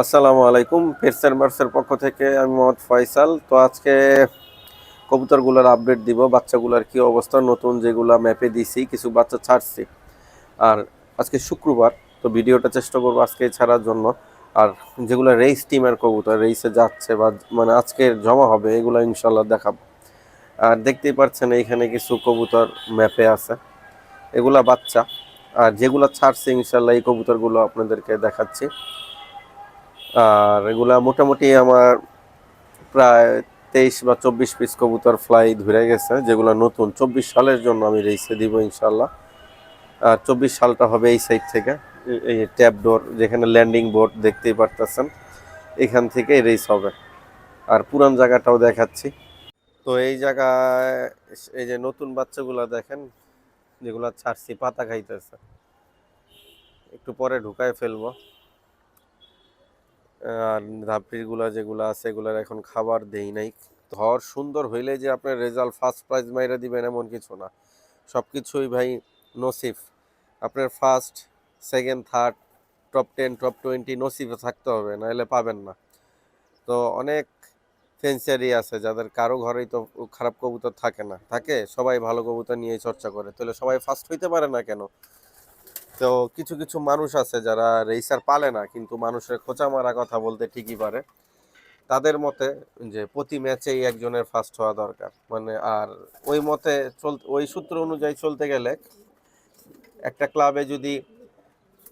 আসসালামু আলাইকুম ফেরসের মার্সের পক্ষ থেকে আমি মোহাম্মদ ফয়সাল। তো আজকে কবুতরগুলোর আপডেট দিব, বাচ্চাগুলোর কি অবস্থা, নতুন যেগুলা ম্যাপে দিছি, কিছু বাচ্চা ছাড়ছি। আর আজকে শুক্রবার, তো ভিডিওটা চেষ্টা করব আজকে ছাড়ার জন্য। আর যেগুলো রেস টিমের কবুতর রেসে যাচ্ছে বা মানে আজকে জমা হবে, এগুলো ইনশাল্লাহ দেখাবো। আর দেখতেই পাচ্ছেন এইখানে কিছু কবুতর ম্যাপে আছে। এগুলা বাচ্চা, আর যেগুলো ছাড়ছে ইনশাল্লাহ এই কবুতরগুলো আপনাদেরকে দেখাচ্ছি। আর এগুলা মোটামুটি আমার প্রায় তেইশ বা চব্বিশ পিস কবুতর ফ্লাই ধরে গেছে, যেগুলো নতুন। চব্বিশ সালের জন্য আমি রেসে দিব ইনশাল্লাহ আর চব্বিশ সালটা হবে এই সাইড থেকে, এই- ট্যাপ ডোর যেখানে ল্যান্ডিং বোর্ড দেখতেই পারতেছেন, এখান থেকে রেস হবে। আর পুরান জায়গাটাও দেখাচ্ছি। তো এই জায়গায় এই যে নতুন বাচ্চাগুলা দেখেন, যেগুলা ছাড়ছি, পাতা খাইতেছে। একটু পরে ঢুকায় ফেলব। আর ধাপড়িগুলা যেগুলো আছে এগুলার এখন খাবার দেই নাই। ধর সুন্দর হইলে যে আপনার রেজাল্ট ফার্স্ট প্রাইজ মাইরা দিবেন এমন কিছু না। সব কিছুই ভাই নসিফ আপনার first second third top ten top twenty নসিফে থাকতে হবে না নাহলে পাবেন না। তো অনেক ফেন্সিয়ারি আছে, যাদের কারও ঘরেই তো খারাপ কবুতর থাকে না। থাকে, সবাই ভালো কবুতর নিয়ে চর্চা করে। তাহলে সবাই ফার্স্ট হইতে পারে না কেন? তো কিছু কিছু মানুষ আছে যারা রেসার পালে না, কিন্তু মানুষের খোঁচা মারা কথা বলতে ঠিকই পারে। তাদের মতে যে প্রতি ম্যাচেই একজনের ফার্স্ট হওয়া দরকার। মানে আর ওই মতে চল, ওই সূত্র অনুযায়ী চলতে গেলে একটা ক্লাবে যদি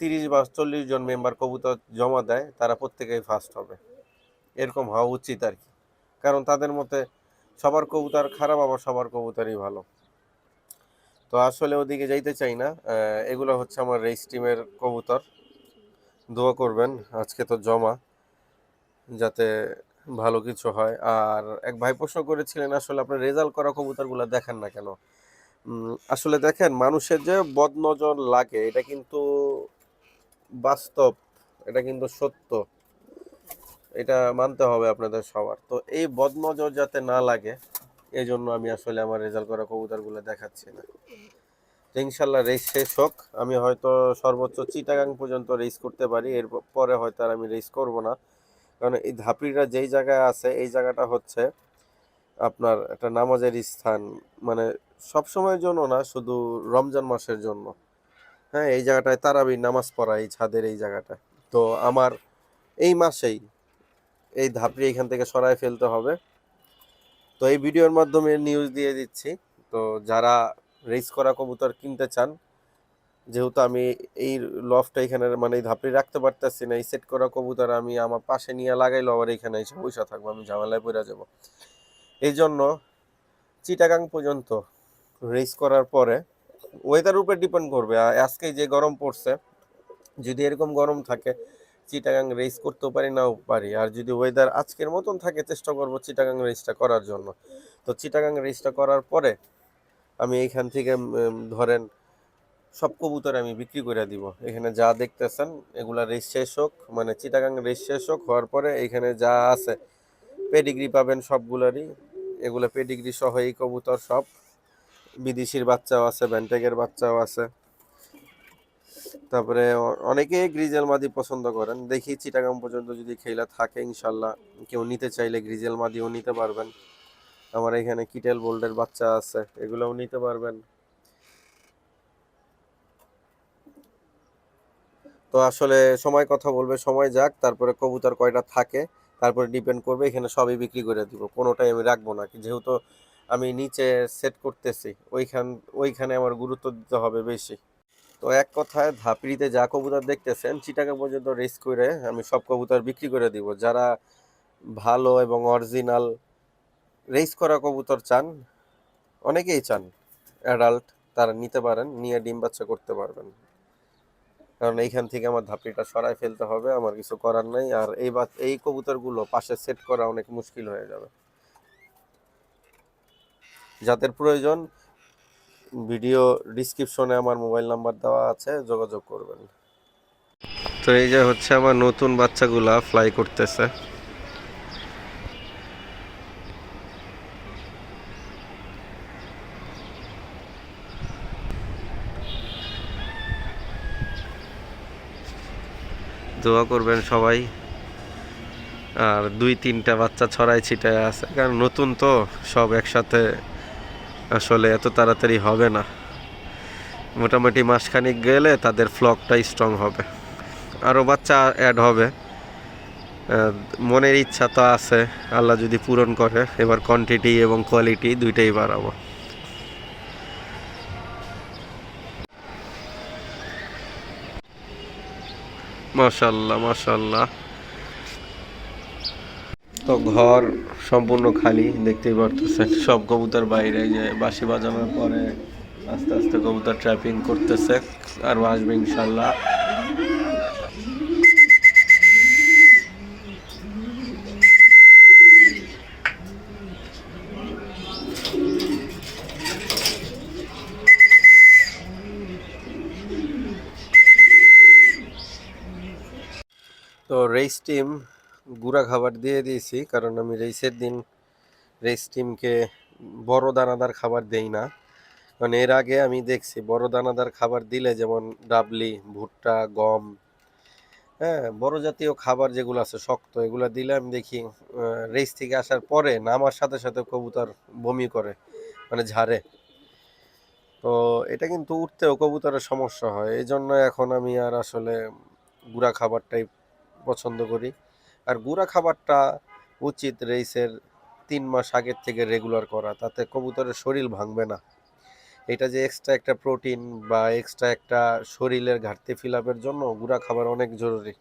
তিরিশ বা চল্লিশ জন মেম্বার কবুতর জমা দেয়, তারা প্রত্যেকেই ফার্স্ট হবে। এরকম হওয়া উচিত আর কি। কারণ তাদের মতে সবার কবুতর খারাপ, আবার সবার কবুতরই ভালো। তো আসলে ওদিকে যাইতে চাই না। এগুলো হচ্ছে আমার রেস টিমের কবুতর। দোয়া করবেন, আজকে তো জমা, যাতে ভালো কিছু হয়। আর এক ভাই প্রশ্ন করেছিলেন, আসলে আপনার রেজাল্ট করা কবুতরগুলো দেখেন না কেন? আসলে দেখেন, মানুষের যে বদনজর লাগে, এটা কিন্তু বাস্তব, এটা কিন্তু সত্য। এটা মানতে হবে আপনাদের সবার। তো এই বদনজর যাতে না লাগে এই জন্য আমি আসলে আমার রেজাল্ট করা কবুতরগুলো দেখাচ্ছি না। ইনশাল্লাহ রেস শেষ হোক। আমি হয়তো সর্বোচ্চ চিটাগাং পর্যন্ত রেস করতে পারি। এর পরে হয়তো আর আমি রেস করব না। কারণ এই ধাপিরা যেই জায়গায় আছে, এই জায়গাটা হচ্ছে আপনার একটা নামাজের স্থান। মানে সব সময়ের জন্য না, শুধু রমজান মাসের জন্য। হ্যাঁ এই জায়গাটায় তারাবি নামাজ পড়া, এই ছাদের এই জায়গাটায় তো আমার এই মাসেই এই ধাপড়ি এখান থেকে সরায় ফেলতে হবে। তো এই ভিডিওর মাধ্যমে নিউজ দিয়ে দিচ্ছি। তো যারা রেস করা কবুতর কিনতে চান, যেহেতু আমি এই লফটা এখানে মানে ধাপড়ি রাখতে পারতেছি না, এই সেট করা কবুতর আমি আমার পাশে নিয়ে লাগাইলো, আবার এখানে এসে বসে থাকব, আমি ঝামেলায় পড়ে যাব। এই জন্য চিটাগাং পর্যন্ত রেস করার পরে ওয়েদার উপরে ডিপেন্ড করবে। আজকে যে গরম পড়ছে, যদি এরকম গরম থাকে চিটাগাং রেস করতেও পারি, নাও পারি। আর যদি ওয়েদার আজকের মতন থাকে, চেষ্টা করব চিটাগাং রেসটা করার জন্য। তো চিটাগাং রেসটা করার পরে আমি এইখান থেকে ধরেন সব কবুতর আমি বিক্রি করে দিব। এখানে যা দেখতেছেন, এগুলা রেস শেষ হোক মানে চিটাগাং রেস শেষ হোক, হওয়ার পরে এখানে যা আছে পেডিগ্রি পাবেন সবগুলারই। এগুলো পেডিগ্রি সহ এই কবুতর সব। বিদেশির বাচ্চাও আছে ব্যান্টেকের বাচ্চাও আছে। তারপরে অনেকে গ্রিজেল মাদি পছন্দ করেন। দেখি চিটাগাং পর্যন্ত যদি খেলা থাকে ইনশাল্লাহ কেউ নিতে চাইলে গ্রিজেল মাদিও নিতে পারবেন। আমার এখানে কিটেল বোল্ডের বাচ্চা আছে, এগুলোও নিতে পারবেন। তো আসলে সময় কথা বলবে, সময় যাক। তারপরে কবুতর কয়টা থাকে, তারপরে ডিপেন্ড করবে, এখানে সবই বিক্রি করে দিব। কোনোটাই আমি রাখব না। যেহেতু আমি নিচে সেট করতেছি, ওইখান, ওইখানে আমার গুরুত্ব দিতে হবে বেশি। তো এক কথায় ধাপড়িতে যা কবুতর দেখতেছেন, চিটাগাং পর্যন্ত রেস করে আমি সব কবুতর বিক্রি করে দিব। যারা ভালো এবং অরিজিনাল রেস করা কবুতর চান, অনেকেই চান অ্যাডাল্ট তারা নিতে পারেন, নিয়ে ডিম বাচ্চা করতে পারবেন। কারণ এইখান থেকে আমার ধাপড়িটা সরায় ফেলতে হবে, আমার কিছু করার নাই, আর এই বা এই কবুতরগুলো পাশে সেট করা অনেক মুশকিল হয়ে যাবে। যাদের প্রয়োজন ভিডিও ডিসক্রিপশনে আমার মোবাইল নাম্বার দেওয়া আছে, যোগাযোগ করবেন। তো এই যে হচ্ছে আমার নতুন বাচ্চাগুলা ফ্লাই করতেছে। দোয়া করবেন সবাই। আর দুই তিনটা বাচ্চা ছড়াই ছিটায় আছে, কারণ নতুন তো সব একসাথে আসলে এত তাড়াতাড়ি হবে না। মোটামুটি মাসখানিক গেলে তাদের ফ্লকটা স্ট্রং হবে। আরও বাচ্চা অ্যাড হবে। মনের ইচ্ছা তো আছে, আল্লাহ যদি পূরণ করে, এবার কোয়ান্টিটি এবং কোয়ালিটি দুইটাই বাড়াবো। মাশাল্লাহ মাশাল্লাহ। তো ঘর সম্পূর্ণ খালি, দেখতেই পারতেছেন। সব কবুতর বাইরে যে বাঁশি বাজানোর পরে আস্তে আস্তে কবুতর ট্র্যাপিং করতেছে আর আসবে ইনশাল্লাহ। তো রেস টিম গুঁড়া খাবার দিয়ে দিয়েছি, কারণ আমি রেসের দিন রেস টিমকে বড় দানাদার খাবার দেই না। কারণ এর আগে আমি দেখছি বড় দানাদার খাবার দিলে যেমন ডাবলি, ভুট্টা, গম হ্যাঁ বড় জাতীয় খাবার যেগুলো আছে, শক্ত, এগুলো দিলে আমি দেখি রেস থেকে আসার পরে নামার সাথে সাথে কবুতর বমি করে মানে ঝাড়ে। তো এটা কিন্তু উঠতেও কবুতরের সমস্যা হয় এই জন্য এখন আমি আর আসলে গুঁড়া খাবারটাই পছন্দ করি। আর গুঁড়া খাবারটা উচিত রেইসের তিন মাস আগের থেকে রেগুলার করা, তাতে কবুতরের শরীর ভাঙবে না। এটা যে এক্সট্রা একটা প্রোটিন বা এক্সট্রা একটা শরীরের ঘাটতি ফিল জন্য গুঁড়া খাবার অনেক জরুরি।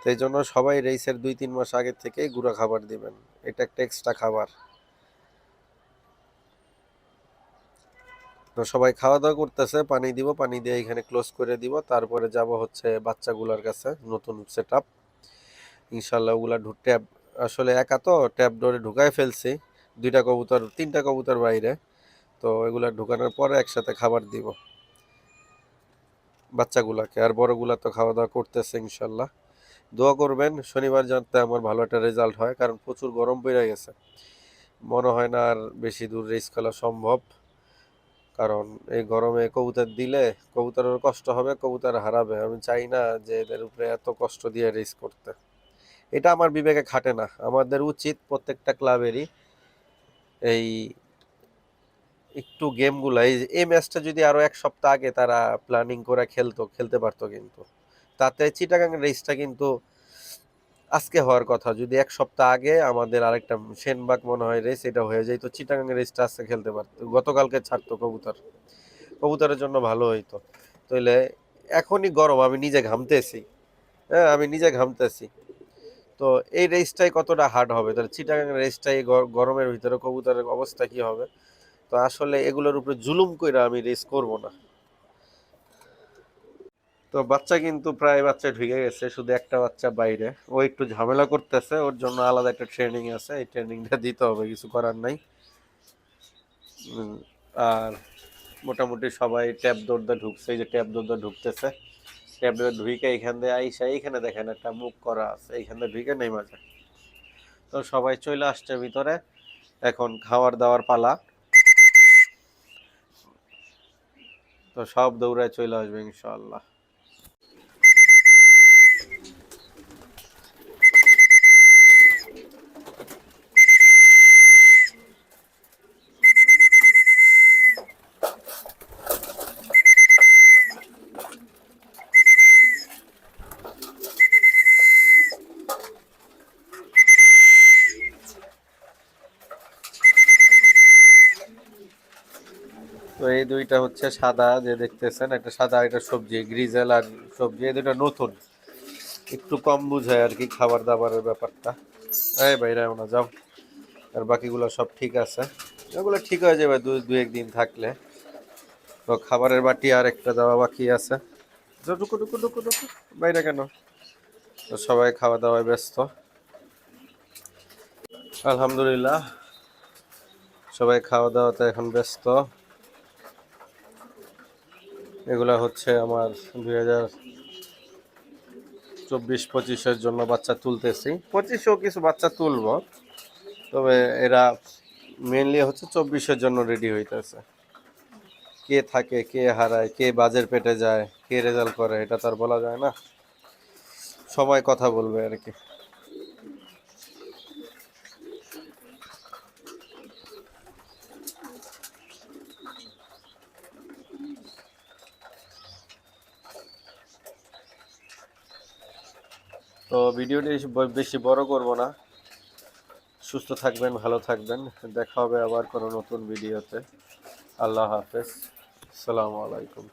তো জন্য সবাই রেইসের দুই, তিন মাস আগের থেকেই গুঁড়া খাবার দিবেন। এটা একটা এক্সট্রা খাবার। তো সবাই খাওয়া দাওয়া করতেছে, পানি দিব, পানি দিয়ে এখানে ক্লোজ করে দিব। তারপরে যাব হচ্ছে বাচ্চাগুলোর কাছে, নতুন সেট ইনশাল্লাহ ওগুলা ট্যাব আসলে একা তো ট্যাব ডোরে ঢুকায় ফেলছি। দুইটা কবুতর, তিনটা কবুতর বাইরে। তো এগুলা ঢুকানোর পরে একসাথে খাবার দিব। বাচ্চাগুলাকে, আর বড়গুলা তো খাওয়া দাওয়া করতেছে ইনশাল্লাহ দোয়া করবেন, শনিবার যাতে আমার ভালো একটা রেজাল্ট হয়, কারণ প্রচুর গরম পড়ে গেছে। মনে হয় না আর বেশি দূর রেস খেলা সম্ভব। কারণ এই গরমে কবুতর দিলে কবুতরের কষ্ট হবে, কবুতর হারাবে। আমি চাই না যে এদের উপরে এত কষ্ট দিয়ে রেস করতে। এটা আমার বিবেকে খাটে না। আমাদের উচিত প্রত্যেকটা ক্লাবেরই এই একটু গেমগুলো, এই এই ম্যাচটা যদি আরও এক সপ্তাহ আগে তারা প্ল্যানিং করে খেলতো, খেলতে পারতো কিন্তু। তাতে চিটাগাং রেসটা কিন্তু আজকে হওয়ার কথা। যদি এক সপ্তাহ আগে আমাদের আরেকটা সেনবাগ মনে হয় রেস, এটা হয়ে যেত চিটাগাং রেসটা আজকে খেলতে পারতো। গতকালকে ছাড়তো কবুতর। কবুতরের জন্য ভালো হইতো। তাইলে এখনই গরম, আমি নিজে ঘামতেছি। হ্যাঁ আমি নিজে ঘামতেছি। তো এই রেসটাই কতটা হার্ড হবে? তাহলে চিটাগাং রেসটাই গরমের ভিতরে কবুতরের অবস্থা কি হবে? তো আসলে এগুলোর উপরে জুলুম কইরা আমি রেস করব না। তো বাচ্চা কিন্তু প্রায় বাচ্চা ঢুকে গেছে, শুধু একটা বাচ্চা বাইরে। ও একটু ঝামেলা করতেছে, ওর জন্য আলাদা একটা ট্রেনিং আছে, এই ট্রেনিংটা দিতে হবে, কিছু করার নাই। আর মোটামুটি সবাই ট্যাপ দৌড়দা ঢুকছে, এই যে ট্যাপ দৌড়দা ঢুকতেছে। ট্যাপ দৌড়া ঢুকে এইখান দিয়ে আইসা এইখানে দেখেন একটা মুখ করা আছে, এইখান দিয়ে ঢুকে নেমে যায় তো সবাই চলে আসছে ভিতরে, এখন খাওয়ার দাওয়ার পালা। তো সব দৌড়ায় চলে আসবে ইনশাআল্লাহ। দুইটা হচ্ছে সাদা যে দেখতেছেন একটা সাদা একটা সবজি গ্রিজেল আর সবজি এই দুইটা নতুন। একটু কম বুঝায় আর কি খাবার দাবারের ব্যাপারটা। এই বাইরে না যাও। আর বাকিগুলো সব ঠিক আছে। এগুলো ঠিক হয়ে যাবে দু দু একদিন থাকলে। তো খাবারের বাটি আর একটা দেওয়া বাকি আছে। ঢুকো ঢুকো ঢুকো ঢুকো। বাইরে কেন? তো সবাই খাওয়া দাওয়ায় ব্যস্ত। আলহামদুলিল্লাহ। সবাই খাওয়া দাওয়াতে এখন ব্যস্ত। এগুলা হচ্ছে আমার দুই হাজার চব্বিশ পঁচিশের জন্য বাচ্চা তুলতেছি। পঁচিশেও কিছু বাচ্চা তুলব। তবে এরা মেনলি হচ্ছে চব্বিশের জন্য রেডি হইতেছে। কে থাকে কে হারায় কে বাজের পেটে যায় কে রেজাল্ট করে এটা তার বলা যায় না। সবাই কথা বলবে আর কি। তো ভিডিওটি বেশি বড় করব না। সুস্থ থাকবেন, ভালো থাকবেন। দেখা হবে আবার কোনো নতুন ভিডিওতে। আল্লাহ হাফেজ। সালামু আলাইকুম।